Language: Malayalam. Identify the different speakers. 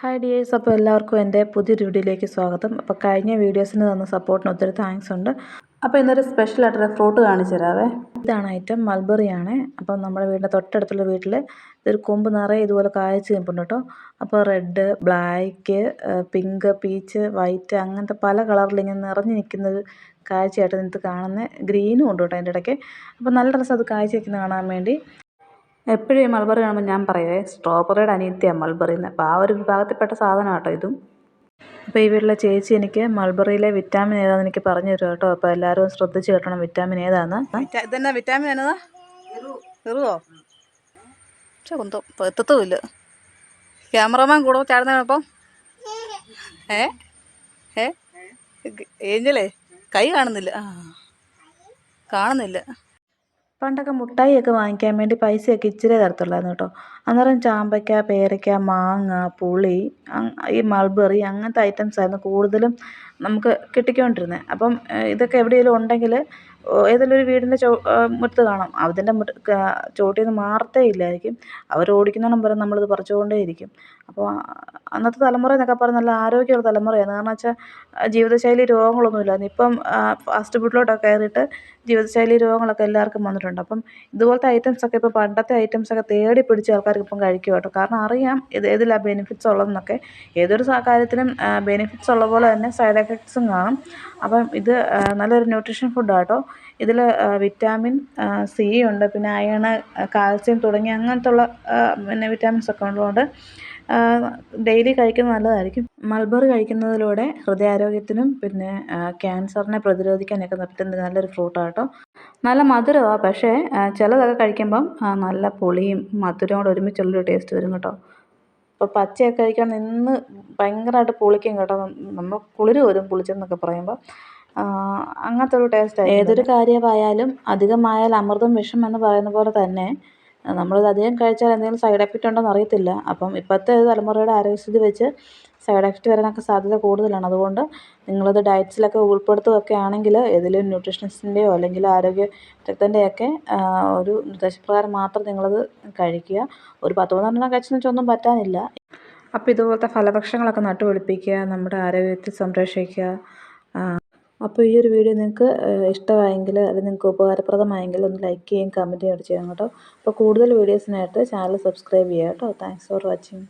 Speaker 1: ഹായ് ഡിയേഴ്സ് അപ്പോൾ എല്ലാവർക്കും എന്റെ പുതിയൊരു വീഡിയോയിലേക്ക് സ്വാഗതം. അപ്പോൾ കഴിഞ്ഞ വീഡിയോസിന് തന്ന സപ്പോർട്ടിന് ഒത്തിരി താങ്ക്സ് ഉണ്ട്. അപ്പോൾ ഇന്നൊരു സ്പെഷ്യൽ ആയിട്ടൊരു ഫ്രൂട്ട് കാണിച്ചു തരാവേ. ഇതാണ് ഐറ്റം മൽബറി ആണ്. അപ്പം നമ്മുടെ വീടിന്റെ തൊട്ടടുത്തുള്ള വീട്ടിൽ ഇതൊരു കൊമ്പ് നിറയെ ഇതുപോലെ കായ്ച്ച് നിൽപ്പുണ്ട് കേട്ടോ. അപ്പോൾ red black pink peach white അങ്ങനത്തെ പല കളറിൽ ഇങ്ങനെ നിറഞ്ഞ് ഒരു കാഴ്ചയായിട്ട് നിങ്ങൾക്ക് കാണുന്ന ഗ്രീനും ഉണ്ട് കേട്ടോ അതിന്റെ ഇടയ്ക്ക്. അപ്പോൾ നല്ല രസം അത് കാഴ്ച വയ്ക്കുന്ന കാണാൻ വേണ്ടി. എപ്പോഴും ഈ മൾബറി കാണുമ്പോൾ ഞാൻ പറയുവേ സ്ട്രോബെറിയുടെ അനിയത്തിയാണ് മൾബറി എന്ന് അപ്പോൾ ആ ഒരു വിഭാഗത്തിൽപ്പെട്ട സാധനം കേട്ടോ ഇതും അപ്പോൾ ഈ വീട്ടിലെ ചേച്ചി എനിക്ക് മൾബറിയിലെ വിറ്റാമിൻ ഏതാണെന്ന് എനിക്ക് പറഞ്ഞു തരും കേട്ടോ അപ്പോൾ എല്ലാവരും ശ്രദ്ധിച്ച് കേട്ടണം വിറ്റാമിൻ ഏതാന്ന് ഇതെന്നാ വിറ്റാമിൻ എന്നതാ ഇറുവോ പക്ഷേ കുന്തോ എത്തത്തുമില്ല ക്യാമറമാൻ കൂടെ ചാടുന്നപ്പം ഏ ഏ ഏഞ്ചലേ കൈ കാണുന്നില്ല ആ കാണുന്നില്ല പണ്ടൊക്കെ മുട്ടായിയൊക്കെ വാങ്ങിക്കാൻ വേണ്ടി പൈസയൊക്കെ ഇച്ചിരി തരത്തുള്ളായിരുന്നു കേട്ടോ. അന്നേരം ചാമ്പയ്ക്ക പേരയ്ക്ക മാങ്ങ പുളി ഈ മൾബറി അങ്ങനത്തെ ഐറ്റംസ് ആയിരുന്നു കൂടുതലും നമുക്ക് കിട്ടിക്കൊണ്ടിരുന്നത്. അപ്പം ഇതൊക്കെ എവിടെയെങ്കിലും ഉണ്ടെങ്കിൽ ഏതെങ്കിലും ഒരു വീടിന്റെ മുറ്റത്ത് കാണാം. അതിന്റെ ചുവട്ടിൽ നിന്ന് മാറത്തേ ഇല്ലായിരിക്കും. അവർ ഓടിക്കുന്നിടം വരെ നമ്മളിത് പറിച്ചുകൊണ്ടേ ഇരിക്കും. അപ്പോൾ അന്നത്തെ തലമുറ എന്നൊക്കെ പറഞ്ഞാൽ നല്ല ആരോഗ്യമുള്ള തലമുറയാണ്. കാരണം വെച്ചാൽ ജീവിതശൈലി രോഗങ്ങളൊന്നും ഇല്ലായിരുന്നു ഇപ്പം ഫാസ്റ്റ് ഫുഡിലോട്ടൊക്കെ കയറിയിട്ട് ജീവിതശൈലി രോഗങ്ങളൊക്കെ എല്ലാവർക്കും വന്നിട്ടുണ്ട്. അപ്പം ഇതുപോലത്തെ ഐറ്റംസൊക്കെ ഇപ്പോൾ പണ്ടത്തെ ഐറ്റംസൊക്കെ തേടി പിടിച്ച് ആൾക്കാർക്ക് ഇപ്പം കഴിക്കും കേട്ടോ. കാരണം അറിയാം ഇത് ഏതിലാണ് ബെനിഫിറ്റ്സ് ഉള്ളതെന്നൊക്കെ. ഏതൊരു കാര്യത്തിനും ബെനിഫിറ്റ്സ് ഉള്ള പോലെ തന്നെ സൈഡ് എഫക്ട്സും കാണും. അപ്പം ഇത് നല്ലൊരു ന്യൂട്രീഷൻ ഫുഡ് കേട്ടോ. ഇതിൽ വിറ്റാമിൻ സി ഉണ്ട്. പിന്നെ അയണ് കാൽസ്യം തുടങ്ങിയ അങ്ങനത്തെ ഉള്ള പിന്നെ വിറ്റാമിൻസ് ഒക്കെ ഉള്ളതുകൊണ്ട് ഡെയിലി കഴിക്കുന്നത് നല്ലതായിരിക്കും. മൾബറി കഴിക്കുന്നതിലൂടെ ഹൃദയാരോഗ്യത്തിനും പിന്നെ ക്യാൻസറിനെ പ്രതിരോധിക്കാനൊക്കെ പറ്റുന്ന നല്ലൊരു ഫ്രൂട്ടാണ് കേട്ടോ നല്ല മധുരമാണ് പക്ഷേ ചിലതൊക്കെ കഴിക്കുമ്പം നല്ല പുളിയും മധുരവും കൂടെ ഒരുമിച്ചുള്ളൊരു ടേസ്റ്റ് വരും കേട്ടോ. ഇപ്പോൾ പച്ചയൊക്കെ കഴിക്കാൻ നിന്ന് ഭയങ്കരമായിട്ട് പുളിക്കും കേട്ടോ. നമ്മൾ കുളിര് വരും പുളിച്ചെന്നൊക്കെ പറയുമ്പോൾ അങ്ങനത്തെ ഒരു ടേസ്റ്റാണ് ഏതൊരു കാര്യമായാലും അധികമായാൽ അമൃതും വിഷം എന്ന് പറയുന്ന പോലെ തന്നെ നമ്മളിത് അധികം കഴിച്ചാൽ എന്തെങ്കിലും സൈഡ് എഫക്റ്റ് ഉണ്ടോ എന്ന് അറിയത്തില്ല. അപ്പം ഇപ്പോഴത്തെ ഒരു തലമുറയുടെ ആരോഗ്യസ്ഥിതി വെച്ച് സൈഡ് എഫക്റ്റ് വരാനൊക്കെ സാധ്യത കൂടുതലാണ്. അതുകൊണ്ട് നിങ്ങളിത് ഡയറ്റ്സിലൊക്കെ ഉൾപ്പെടുത്തുകയൊക്കെ ആണെങ്കിൽ ഏതെങ്കിലും ന്യൂട്രീഷനിസ്റ്റിന്റെയോ അല്ലെങ്കിൽ ആരോഗ്യ വിദഗ്ധന്റെയൊക്കെ ഒരു നിർദ്ദേശപ്രകാരം മാത്രം നിങ്ങളത് കഴിക്കുക. ഒരു പത്ത് പന്ത്രണ്ടെണ്ണം കഴിച്ചെന്ന് വെച്ചാൽ ഒന്നും പറ്റാനില്ല. അപ്പോൾ ഇതുപോലത്തെ ഫലവൃക്ഷങ്ങളൊക്കെ നട്ടുപിടിപ്പിക്കുക നമ്മുടെ ആരോഗ്യത്തെ സംരക്ഷിക്കുക അപ്പോൾ ഈ ഒരു വീഡിയോ നിങ്ങൾക്ക് ഇഷ്ടമായെങ്കിൽ അല്ലെങ്കിൽ നിങ്ങൾക്ക് ഉപകാരപ്രദമായെങ്കിൽ ഒന്ന് ലൈക്ക് ചെയ്യുകയും കമന്റ് ചെയ്യുകയും ചെയ്യണം കേട്ടോ. അപ്പോൾ കൂടുതൽ വീഡിയോസിനായിട്ട് ചാനൽ സബ്സ്ക്രൈബ് ചെയ്യുക കേട്ടോ. Thanks for watching